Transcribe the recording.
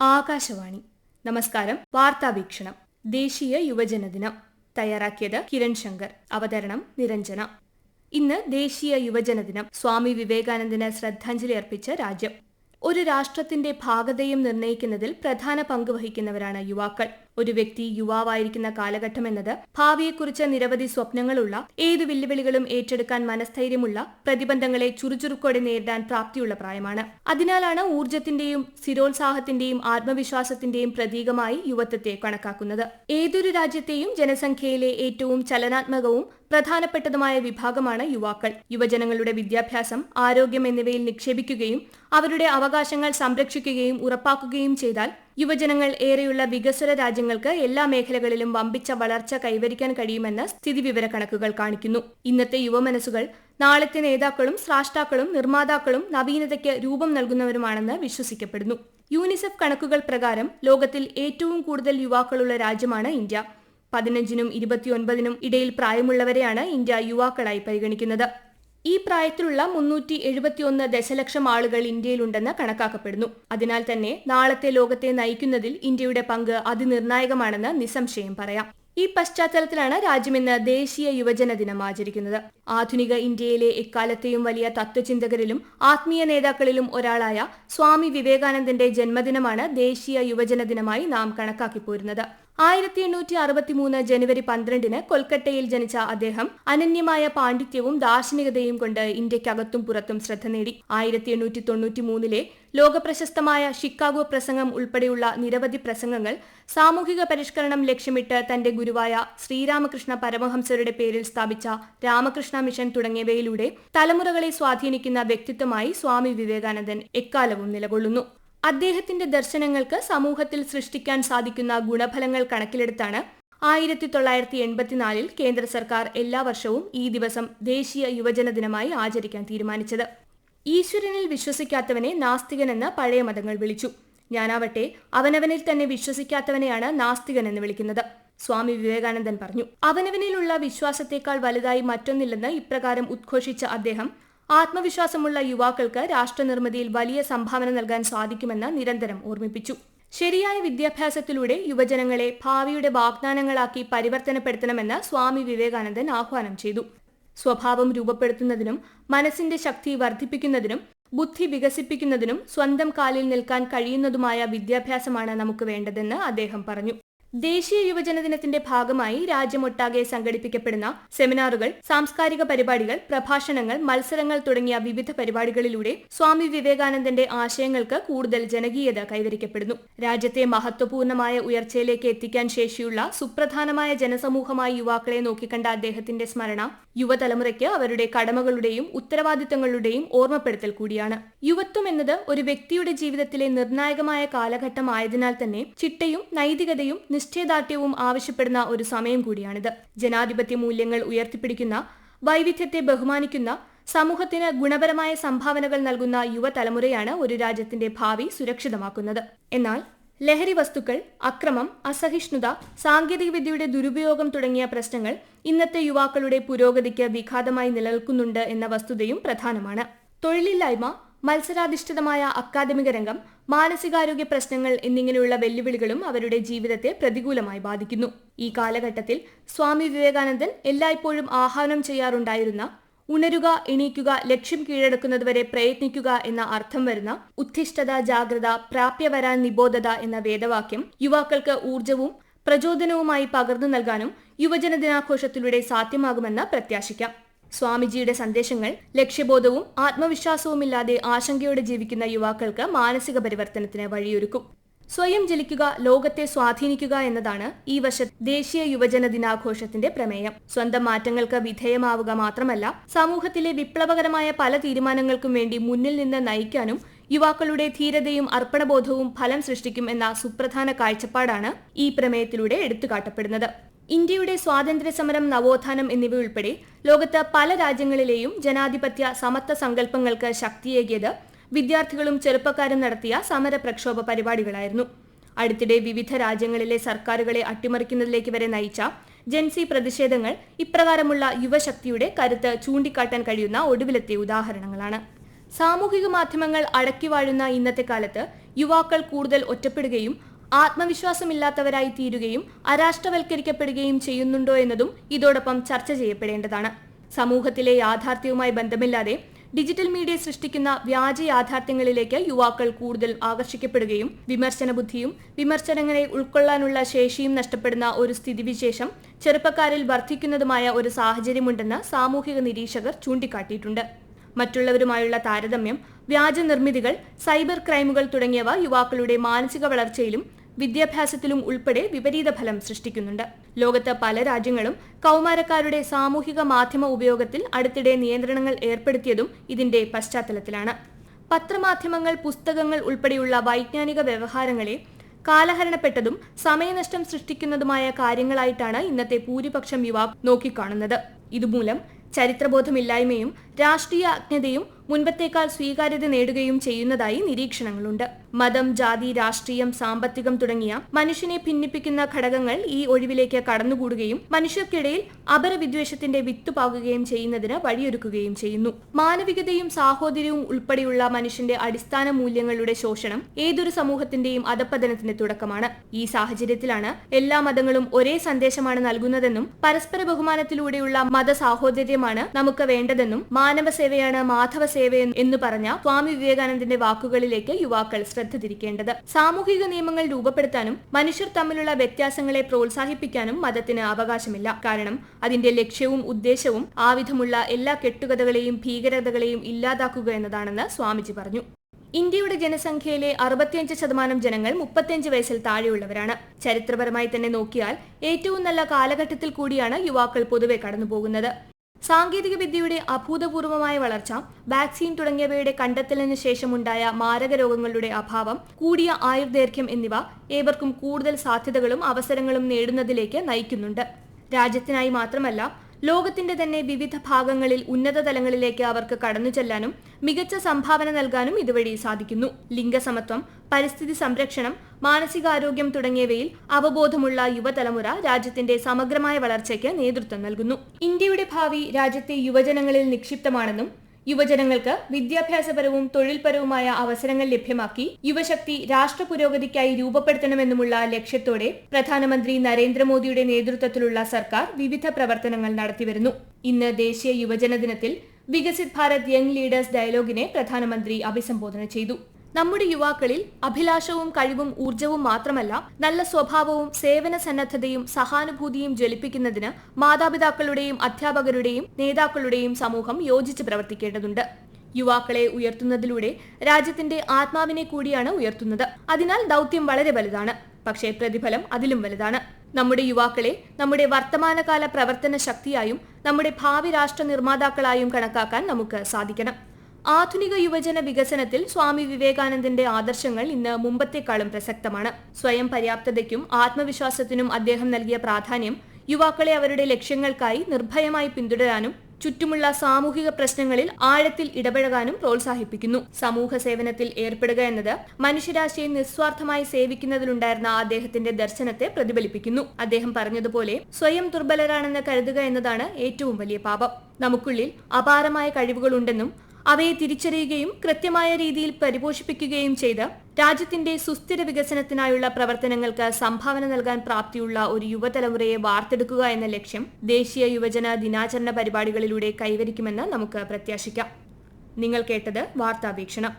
ആകാശവാണി. നമസ്കാരം. വാർത്താവീക്ഷണം ദേശീയ യുവജന ദിനം തയ്യാറാക്കിയത് കിരൺ ശങ്കർ. അവതരണം നിരഞ്ജന. ഇന്ന് ദേശീയ യുവജന ദിനം സ്വാമി വിവേകാനന്ദന് ശ്രദ്ധാഞ്ജലി അർപ്പിച്ച രാജ്യം. ഒരു രാഷ്ട്രത്തിന്റെ ഭാഗതയും നിർണയിക്കുന്നതിൽ പ്രധാന പങ്ക് വഹിക്കുന്നവരാണ് യുവാക്കൾ. ഒരു വ്യക്തി യുവാവായിരിക്കുന്ന കാലഘട്ടം എന്നത് ഭാവിയെക്കുറിച്ച് നിരവധി സ്വപ്നങ്ങളുള്ള ഏതു വെല്ലുവിളികളും ഏറ്റെടുക്കാൻ മനസ്ഥൈര്യമുള്ള പ്രതിബന്ധങ്ങളെ ചുറുചുറുക്കോടെ നേരിടാൻ പ്രാപ്തിയുള്ള പ്രായമാണ്. അതിനാലാണ് ഊർജത്തിന്റെയും സ്ഥിരോത്സാഹത്തിന്റെയും ആത്മവിശ്വാസത്തിന്റെയും പ്രതീകമായി യുവത്വത്തെ കണക്കാക്കുന്നത്. ഏതൊരു രാജ്യത്തെയും ജനസംഖ്യയിലെ ഏറ്റവും ചലനാത്മകവും പ്രധാനപ്പെട്ടതുമായ വിഭാഗമാണ് യുവാക്കൾ. യുവജനങ്ങളുടെ വിദ്യാഭ്യാസം ആരോഗ്യം എന്നിവയിൽ നിക്ഷേപിക്കുകയും അവരുടെ അവകാശങ്ങൾ സംരക്ഷിക്കുകയും ഉറപ്പാക്കുകയും ചെയ്താൽ യുവജനങ്ങൾ ഏറെയുള്ള വികസ്വര രാജ്യങ്ങൾക്ക് എല്ലാ മേഖലകളിലും വമ്പിച്ച വളർച്ച കൈവരിക്കാൻ കഴിയുമെന്ന് സ്ഥിതിവിവര കണക്കുകൾ കാണിക്കുന്നു. ഇന്നത്തെ യുവമനസ്സുകൾ നാളത്തെ നേതാക്കളും സ്രാഷ്ടാക്കളും നിർമ്മാതാക്കളും നവീനതയ്ക്ക് രൂപം നൽകുന്നവരുമാണെന്ന് വിശ്വസിക്കപ്പെടുന്നു. യൂണിസെഫ് കണക്കുകൾ പ്രകാരം ലോകത്തിൽ ഏറ്റവും കൂടുതൽ യുവാക്കളുള്ള രാജ്യമാണ് ഇന്ത്യ. പതിനഞ്ചിനും ഇരുപത്തിയൊൻപതിനും ഇടയിൽ പ്രായമുള്ളവരെയാണ് ഇന്ത്യ യുവാക്കളായി പരിഗണിക്കുന്നത്. ഈ പ്രായത്തിലുള്ള മുന്നൂറ്റി എഴുപത്തിയൊന്ന് ദശലക്ഷം ആളുകൾ ഇന്ത്യയിലുണ്ടെന്ന് കണക്കാക്കപ്പെടുന്നു. അതിനാൽ തന്നെ നാളത്തെ ലോകത്തെ നയിക്കുന്നതിൽ ഇന്ത്യയുടെ പങ്ക് അതിനിർണായകമാണെന്ന് നിസ്സംശയം പറയാം. ഈ പശ്ചാത്തലത്തിലാണ് രാജ്യം ഇന്ന് ദേശീയ യുവജന ദിനം ആചരിക്കുന്നത്. ആധുനിക ഇന്ത്യയിലെ എക്കാലത്തെയും വലിയ തത്വചിന്തകരിലും ആത്മീയ നേതാക്കളിലും ഒരാളായ സ്വാമി വിവേകാനന്ദന്റെ ജന്മദിനമാണ് ദേശീയ യുവജന ദിനമായി നാം കണക്കാക്കി പോരുന്നത് ആയിരത്തി എണ്ണൂറ്റി അറുപത്തിമൂന്ന് ജനുവരി പന്ത്രണ്ടിന് കൊൽക്കട്ടയിൽ ജനിച്ച അദ്ദേഹം അനന്യമായ പാണ്ഡിത്യവും ദാർശനികതയും കൊണ്ട് ഇന്ത്യക്കകത്തും പുറത്തും ശ്രദ്ധ നേടി. ആയിരത്തി എണ്ണൂറ്റി തൊണ്ണൂറ്റി മൂന്നിലെ ലോകപ്രശസ്തമായ ഷിക്കാഗോ പ്രസംഗം ഉൾപ്പെടെയുള്ള നിരവധി പ്രസംഗങ്ങൾ സാമൂഹിക പരിഷ്കരണം ലക്ഷ്യമിട്ട് തന്റെ ഗുരുവായ ശ്രീരാമകൃഷ്ണ പരമഹംസരുടെ പേരിൽ സ്ഥാപിച്ച രാമകൃഷ്ണ മിഷൻ തുടങ്ങിയവയിലൂടെ തലമുറകളെ സ്വാധീനിക്കുന്ന വ്യക്തിത്വമായി സ്വാമി വിവേകാനന്ദൻ എക്കാലവും നിലകൊള്ളുന്നു. അദ്ദേഹത്തിന്റെ ദർശനങ്ങൾക്ക് സമൂഹത്തിൽ സൃഷ്ടിക്കാൻ സാധിക്കുന്ന ഗുണഫലങ്ങൾ കണക്കിലെടുത്താണ് ആയിരത്തി തൊള്ളായിരത്തി എൺപത്തിനാലിൽ കേന്ദ്ര സർക്കാർ എല്ലാ വർഷവും ഈ ദിവസം ദേശീയ യുവജന ദിനമായി ആചരിക്കാൻ തീരുമാനിച്ചത്. ഈശ്വരനിൽ വിശ്വസിക്കാത്തവനെ നാസ്തികനെന്ന് പഴയ മതങ്ങൾ വിളിച്ചു. ഞാനാവട്ടെ അവനവനിൽ തന്നെ വിശ്വസിക്കാത്തവനെയാണ് നാസ്തികൻ എന്ന് വിളിക്കുന്നത് സ്വാമി വിവേകാനന്ദൻ പറഞ്ഞു. അവനവനിലുള്ള വിശ്വാസത്തെക്കാൾ വലുതായി മറ്റൊന്നില്ലെന്ന് ഇപ്രകാരം ഉദ്ഘോഷിച്ച അദ്ദേഹം ആത്മവിശ്വാസമുള്ള യുവാക്കൾക്ക് രാഷ്ട്രനിർമ്മിതിയിൽ വലിയ സംഭാവന നൽകാൻ സാധിക്കുമെന്ന് നിരന്തരം ഓർമ്മിപ്പിച്ചു. ശരിയായ വിദ്യാഭ്യാസത്തിലൂടെ യുവജനങ്ങളെ ഭാവിയുടെ വാഗ്ദാനങ്ങളാക്കി പരിവർത്തനപ്പെടുത്തണമെന്ന് സ്വാമി വിവേകാനന്ദൻ ആഹ്വാനം ചെയ്തു. സ്വഭാവം രൂപപ്പെടുത്തുന്നതിനും മനസ്സിന്റെ ശക്തി വർദ്ധിപ്പിക്കുന്നതിനും ബുദ്ധി വികസിപ്പിക്കുന്നതിനും സ്വന്തം കാലിൽ നിൽക്കാൻ കഴിയുന്നതുമായ വിദ്യാഭ്യാസമാണ് നമുക്ക് വേണ്ടതെന്ന് അദ്ദേഹം പറഞ്ഞു. ദേശീയ യുവജന ദിനത്തിന്റെ ഭാഗമായി രാജ്യമൊട്ടാകെ സംഘടിപ്പിക്കപ്പെടുന്ന സെമിനാറുകൾ സാംസ്കാരിക പരിപാടികൾ പ്രഭാഷണങ്ങൾ മത്സരങ്ങൾ തുടങ്ങിയ വിവിധ പരിപാടികളിലൂടെ സ്വാമി വിവേകാനന്ദന്റെ ആശയങ്ങൾക്ക് കൂടുതൽ ജനകീയത കൈവരിക്കപ്പെടുന്നു. രാജ്യത്തെ മഹത്വപൂർണമായ ഉയർച്ചയിലേക്ക് എത്തിക്കാൻ ശേഷിയുള്ള സുപ്രധാനമായ ജനസമൂഹമായി യുവാക്കളെ നോക്കിക്കണ്ട അദ്ദേഹത്തിന്റെ സ്മരണ യുവതലമുറയ്ക്ക് അവരുടെ കടമകളുടെയും ഉത്തരവാദിത്തങ്ങളുടെയും ഓർമ്മപ്പെടുത്തൽ കൂടിയാണ്. യുവത്വം എന്നത് ഒരു വ്യക്തിയുടെ ജീവിതത്തിലെ നിർണായകമായ കാലഘട്ടമായതിനാൽ തന്നെ ചിട്ടയും നൈതികതയും നിശ്ചയദാർഢ്യവും ആവശ്യപ്പെടുന്ന ഒരു സമയം കൂടിയാണിത്. ജനാധിപത്യ മൂല്യങ്ങൾ ഉയർത്തിപ്പിടിക്കുന്ന വൈവിധ്യത്തെ ബഹുമാനിക്കുന്ന സമൂഹത്തിന് ഗുണപരമായ സംഭാവനകൾ നൽകുന്ന യുവതലമുറയാണ് ഒരു രാജ്യത്തിന്റെ ഭാവി സുരക്ഷിതമാക്കുന്നത്. എന്നാൽ ലഹരി വസ്തുക്കൾ അക്രമം അസഹിഷ്ണുത സാങ്കേതികവിദ്യയുടെ ദുരുപയോഗം തുടങ്ങിയ പ്രശ്നങ്ങൾ ഇന്നത്തെ യുവാക്കളുടെ പുരോഗതിക്ക് വിഘാതമായി നിലനിൽക്കുന്നുണ്ട് എന്ന വസ്തുതയും പ്രധാനമാണ്. തൊഴിലില്ലായ്മ മത്സരാധിഷ്ഠിതമായ അക്കാദമിക രംഗം മാനസികാരോഗ്യ പ്രശ്നങ്ങൾ എന്നിങ്ങനെയുള്ള വെല്ലുവിളികളും അവരുടെ ജീവിതത്തെ പ്രതികൂലമായി ബാധിക്കുന്നു. ഈ കാലഘട്ടത്തിൽ സ്വാമി വിവേകാനന്ദൻ എല്ലായ്പ്പോഴും ആഹ്വാനം ചെയ്യാറുണ്ടായിരുന്ന ഉണരുക എണീക്കുക ലക്ഷ്യം കീഴടക്കുന്നതുവരെ പ്രയത്നിക്കുക എന്ന അർത്ഥം വരുന്ന ഉത്തിഷ്ഠത ജാഗ്രത പ്രാപ്യവരാൻ നിബോധത എന്ന വേദവാക്യം യുവാക്കൾക്ക് ഊർജവും പ്രചോദനവുമായി പകർന്നു നൽകാനും യുവജന ദിനാഘോഷത്തിലൂടെ സാധ്യമാകുമെന്ന് പ്രത്യാശിക്കാം സ്വാമിജിയുടെ സന്ദേശങ്ങൾ ലക്ഷ്യബോധവും ആത്മവിശ്വാസവുമില്ലാതെ ആശങ്കയോടെ ജീവിക്കുന്ന യുവാക്കൾക്ക് മാനസിക പരിവർത്തനത്തിന് വഴിയൊരുക്കും. സ്വയം ജലിക്കുക ലോകത്തെ സ്വാധീനിക്കുക എന്നതാണ് ഈ വർഷ ദേശീയ യുവജന ദിനാഘോഷത്തിന്റെ പ്രമേയം. സ്വന്തം മാറ്റങ്ങൾക്ക് വിധേയമാവുക മാത്രമല്ല സമൂഹത്തിലെ വിപ്ലവകരമായ പല തീരുമാനങ്ങൾക്കും വേണ്ടി മുന്നിൽ നിന്ന് നയിക്കാനും യുവാക്കളുടെ ധീരതയും അർപ്പണബോധവും ഫലം സൃഷ്ടിക്കും എന്ന സുപ്രധാന കാഴ്ചപ്പാടാണ് ഈ പ്രമേയത്തിലൂടെ എടുത്തുകാട്ടപ്പെടുന്നത്. ഇന്ത്യയുടെ സ്വാതന്ത്ര്യ സമരം നവോത്ഥാനം എന്നിവയുൾപ്പെടെ ലോകത്ത് പല രാജ്യങ്ങളിലെയും ജനാധിപത്യ സമത്വ സങ്കല്പങ്ങൾക്ക് ശക്തിയേകിയത് വിദ്യാർത്ഥികളും ചെറുപ്പക്കാരും നടത്തിയ സമര പ്രക്ഷോഭ പരിപാടികളായിരുന്നു. അടുത്തിടെ വിവിധ രാജ്യങ്ങളിലെ സർക്കാരുകളെ അട്ടിമറിക്കുന്നതിലേക്ക് വരെ നയിച്ച ജൻസി പ്രതിഷേധങ്ങൾ ഇപ്രകാരമുള്ള യുവശക്തിയുടെ കരുത്ത് ചൂണ്ടിക്കാട്ടാൻ കഴിയുന്ന ഒടുവിലത്തെ ഉദാഹരണങ്ങളാണ്. സാമൂഹിക മാധ്യമങ്ങൾ അടക്കി വാഴുന്ന ഇന്നത്തെ കാലത്ത് യുവാക്കൾ കൂടുതൽ ഒറ്റപ്പെടുകയും ആത്മവിശ്വാസമില്ലാത്തവരായി തീരുകയും അരാഷ്ട്രവൽക്കരിക്കപ്പെടുകയും ചെയ്യുന്നുണ്ടോ എന്നതും ഇതോടൊപ്പം ചർച്ച ചെയ്യപ്പെടേണ്ടതാണ്. സമൂഹത്തിലെ യാഥാർത്ഥ്യവുമായി ബന്ധമില്ലാതെ ഡിജിറ്റൽ മീഡിയ സൃഷ്ടിക്കുന്ന വ്യാജ യാഥാർത്ഥ്യങ്ങളിലേക്ക് യുവാക്കൾ കൂടുതൽ ആകർഷിക്കപ്പെടുകയും വിമർശന ബുദ്ധിയും വിമർശനങ്ങളെ ഉൾക്കൊള്ളാനുള്ള ശേഷിയും നഷ്ടപ്പെടുന്ന ഒരു സ്ഥിതിവിശേഷം ചെറുപ്പക്കാരിൽ വർദ്ധിക്കുന്നതുമായ ഒരു സാഹചര്യമുണ്ടെന്ന് സാമൂഹിക നിരീക്ഷകർ ചൂണ്ടിക്കാട്ടിയിട്ടുണ്ട്. മറ്റുള്ളവരുമായുള്ള താരതമ്യം വ്യാജ നിർമ്മിതികൾ സൈബർ ക്രൈമുകൾ തുടങ്ങിയവ യുവാക്കളുടെ മാനസിക വളർച്ചയിലും വിദ്യാഭ്യാസത്തിലും ഉൾപ്പെടെ വിപരീത ഫലം സൃഷ്ടിക്കുന്നുണ്ട്. ലോകത്ത് പല രാജ്യങ്ങളും കൌമാരക്കാരുടെ സാമൂഹിക മാധ്യമ ഉപയോഗത്തിൽ അടുത്തിടെ നിയന്ത്രണങ്ങൾ ഏർപ്പെടുത്തിയതും ഇതിന്റെ പശ്ചാത്തലത്തിലാണ്. പത്രമാധ്യമങ്ങൾ പുസ്തകങ്ങൾ ഉൾപ്പെടെയുള്ള വൈജ്ഞാനിക വ്യവഹാരങ്ങളെ കാലഹരണപ്പെട്ടതും സമയനഷ്ടം സൃഷ്ടിക്കുന്നതുമായ കാര്യങ്ങളായിട്ടാണ് ഇന്നത്തെ ഭൂരിപക്ഷം യുവാക്കൾ നോക്കിക്കാണുന്നത്. ഇതുമൂലം ചരിത്രബോധമില്ലായ്മയും രാഷ്ട്രീയ അജ്ഞതയും മുൻപത്തേക്കാൾ സ്വീകാര്യത നേടുകയും ചെയ്യുന്നതായി നിരീക്ഷണങ്ങളുണ്ട്. മതം ജാതി രാഷ്ട്രീയം സാമ്പത്തികം തുടങ്ങിയ മനുഷ്യനെ ഭിന്നിപ്പിക്കുന്ന ഘടകങ്ങൾ ഈ ഒഴിവിലേക്ക് കടന്നുകൂടുകയും മനുഷ്യർക്കിടയിൽ അപരവിദ്വേഷത്തിന്റെ വിത്ത് പാകുകയും ചെയ്യുന്നതിന് വഴിയൊരുക്കുകയും ചെയ്യുന്നു. മാനവികതയും സാഹോദര്യവും ഉൾപ്പെടെയുള്ള മനുഷ്യന്റെ അടിസ്ഥാന മൂല്യങ്ങളുടെ ശോഷണം ഏതൊരു സമൂഹത്തിന്റെയും അധപ്പതനത്തിന് തുടക്കമാണ്. ഈ സാഹചര്യത്തിലാണ് എല്ലാ മതങ്ങളും ഒരേ സന്ദേശമാണ് നൽകുന്നതെന്നും പരസ്പര ബഹുമാനത്തിലൂടെയുള്ള മത സാഹോദര്യമാണ് നമുക്ക് വേണ്ടതെന്നും മാനവ സേവയാണ് മാധവ സേവ എന്ന് പറഞ്ഞ സ്വാമി വിവേകാനന്ദന്റെ വാക്കുകളിലേക്ക് യുവാക്കൾ ശ്രദ്ധ തിരിക്കേണ്ടത്. സാമൂഹിക നിയമങ്ങൾ രൂപപ്പെടുത്താനും മനുഷ്യർ തമ്മിലുള്ള വ്യത്യാസങ്ങളെ പ്രോത്സാഹിപ്പിക്കാനും മതത്തിന് അവകാശമില്ല. കാരണം അതിന്റെ ലക്ഷ്യവും ഉദ്ദേശവും ആവിധമുള്ള എല്ലാ കെട്ടുകഥകളെയും ഭീകരതകളെയും ഇല്ലാതാക്കുക എന്നതാണെന്ന് സ്വാമിജി പറഞ്ഞു. ഇന്ത്യയുടെ ജനസംഖ്യയിലെ അറുപത്തിയഞ്ച് ശതമാനം ജനങ്ങൾ മുപ്പത്തിയഞ്ച് വയസ്സിൽ താഴെയുള്ളവരാണ്. ചരിത്രപരമായി തന്നെ നോക്കിയാൽ ഏറ്റവും നല്ല കാലഘട്ടത്തിൽ കൂടിയാണ് യുവാക്കൾ പൊതുവെ കടന്നുപോകുന്നത്. സാങ്കേതിക വിദ്യയുടെ അഭൂതപൂർവമായ വളർച്ച വാക്സിൻ തുടങ്ങിയവയുടെ കണ്ടെത്തലിന് ശേഷമുണ്ടായ മാരക രോഗങ്ങളുടെ അഭാവം കൂടിയ ആയുർദൈർഘ്യം എന്നിവ ഏവർക്കും കൂടുതൽ സാധ്യതകളും അവസരങ്ങളും നേടുന്നതിലേക്ക് നയിക്കുന്നുണ്ട്. രാജ്യത്തിനായി മാത്രമല്ല ലോകത്തിന്റെ തന്നെ വിവിധ ഭാഗങ്ങളിൽ ഉന്നത തലങ്ങളിലേക്ക് അവർക്ക് കടന്നു ചെല്ലാനും മികച്ച സംഭാവന നൽകാനും ഇതുവഴി സാധിക്കുന്നു. ലിംഗസമത്വം പരിസ്ഥിതി സംരക്ഷണം മാനസികാരോഗ്യം തുടങ്ങിയവയിൽ അവബോധമുള്ള യുവതലമുറ രാജ്യത്തിന്റെ സമഗ്രമായ വളർച്ചയ്ക്ക് നേതൃത്വം നൽകുന്നു. ഇന്ത്യയുടെ ഭാവി രാജ്യത്തെ യുവജനങ്ങളിൽ നിക്ഷിപ്തമാണെന്നും യുവജനങ്ങൾക്ക് വിദ്യാഭ്യാസപരവും തൊഴിൽപരവുമായ അവസരങ്ങൾ ലഭ്യമാക്കി യുവശക്തി രാഷ്ട്ര പുരോഗതിക്കായി രൂപപ്പെടുത്തണമെന്നുമുള്ള ലക്ഷ്യത്തോടെ പ്രധാനമന്ത്രി നരേന്ദ്രമോദിയുടെ നേതൃത്വത്തിലുള്ള സർക്കാർ വിവിധ പ്രവർത്തനങ്ങൾ നടത്തിവരുന്നു. ഇന്ന് ദേശീയ യുവജന ദിനത്തിൽ വികസിത് ഭാരത് യങ് ലീഡേഴ്സ് ഡയലോഗിനെ പ്രധാനമന്ത്രി അഭിസംബോധന ചെയ്തു. നമ്മുടെ യുവാക്കളിൽ അഭിലാഷവും കഴിവും ഊർജവും മാത്രമല്ല നല്ല സ്വഭാവവും സേവന സന്നദ്ധതയും സഹാനുഭൂതിയും ജ്വലിപ്പിക്കുന്നതിന് മാതാപിതാക്കളുടെയും അധ്യാപകരുടെയും നേതാക്കളുടെയും സമൂഹം യോജിച്ച് പ്രവർത്തിക്കേണ്ടതുണ്ട്. യുവാക്കളെ ഉയർത്തുന്നതിലൂടെ രാജ്യത്തിന്റെ ആത്മാവിനെ കൂടിയാണ് ഉയർത്തുന്നത്. അതിനാൽ ദൗത്യം വളരെ വലുതാണ് പക്ഷേ പ്രതിഫലം അതിലും വലുതാണ്. നമ്മുടെ യുവാക്കളെ നമ്മുടെ വർത്തമാനകാല പ്രവർത്തന ശക്തിയായും നമ്മുടെ ഭാവി രാഷ്ട്ര നിർമ്മാതാക്കളായും കണക്കാക്കാൻ നമുക്ക് സാധിക്കണം. ആധുനിക യുവജന വികസനത്തിൽ സ്വാമി വിവേകാനന്ദന്റെ ആദർശങ്ങൾ ഇന്ന് മുമ്പത്തെക്കാളും പ്രസക്തമാണ്. സ്വയം പര്യാപ്തതയ്ക്കും ആത്മവിശ്വാസത്തിനും അദ്ദേഹം നൽകിയ പ്രാധാന്യം യുവാക്കളെ അവരുടെ ലക്ഷ്യങ്ങൾക്കായി നിർഭയമായി പിന്തുടരാനും ചുറ്റുമുള്ള സാമൂഹിക പ്രശ്നങ്ങളിൽ ആഴത്തിൽ ഇടപഴകാനും പ്രോത്സാഹിപ്പിക്കുന്നു. സമൂഹ സേവനത്തിൽ ഏർപ്പെടുക എന്നത് മനുഷ്യരാശിയെ നിസ്വാർത്ഥമായി സേവിക്കുന്നതിലുണ്ടായിരുന്ന അദ്ദേഹത്തിന്റെ ദർശനത്തെ പ്രതിഫലിപ്പിക്കുന്നു. അദ്ദേഹം പറഞ്ഞതുപോലെ സ്വയം ദുർബലരാണെന്ന് കരുതുക എന്നതാണ് ഏറ്റവും വലിയ പാപം. നമുക്കുള്ളിൽ അപാരമായ കഴിവുകളുണ്ടെന്നും അവയെ തിരിച്ചറിയുകയും കൃത്യമായ രീതിയിൽ പരിപോഷിപ്പിക്കുകയും ചെയ്ത് രാജ്യത്തിന്റെ സുസ്ഥിര വികസനത്തിനായുള്ള പ്രവർത്തനങ്ങൾക്ക് സംഭാവന നൽകാൻ പ്രാപ്തിയുള്ള ഒരു യുവതലമുറയെ വാർത്തെടുക്കുക എന്ന ലക്ഷ്യം ദേശീയ യുവജന ദിനാചരണ പരിപാടികളിലൂടെ കൈവരിക്കുമെന്ന് നമുക്ക് പ്രത്യാശിക്കാം. നിങ്ങൾ കേട്ടത് വാർത്താവീക്ഷണം